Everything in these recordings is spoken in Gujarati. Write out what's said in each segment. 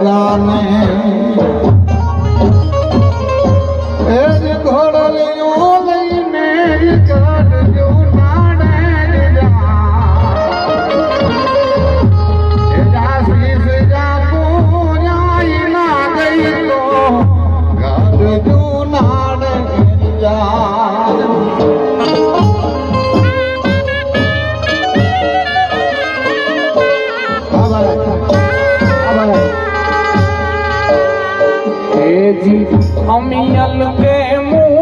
পরাণে দেখেছি আমি আলোকে মুখ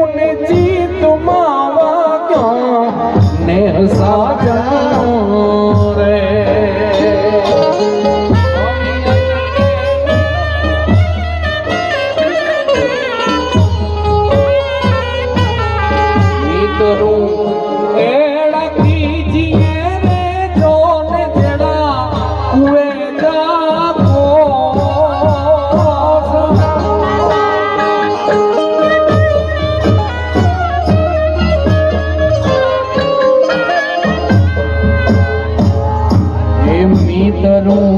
અંતરું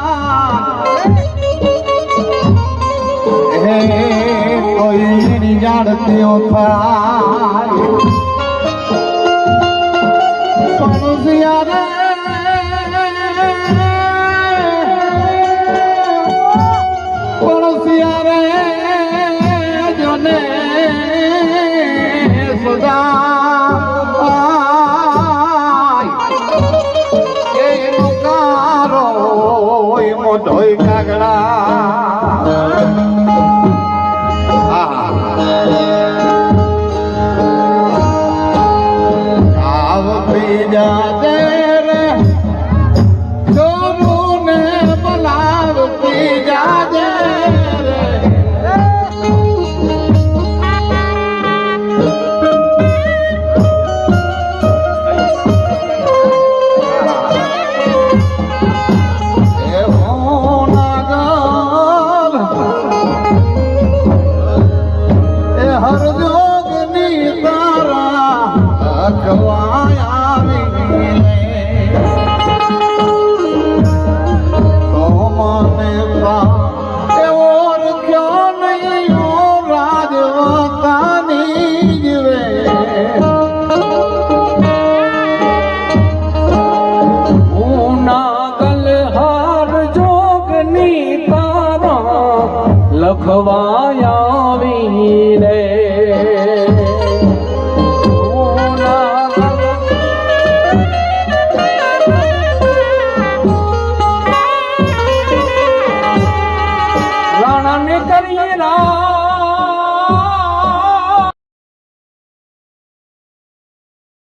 આરતીઓ થાય ધોઈ કાગડા. ખવાયા વીને રાણા ને કરીએ રા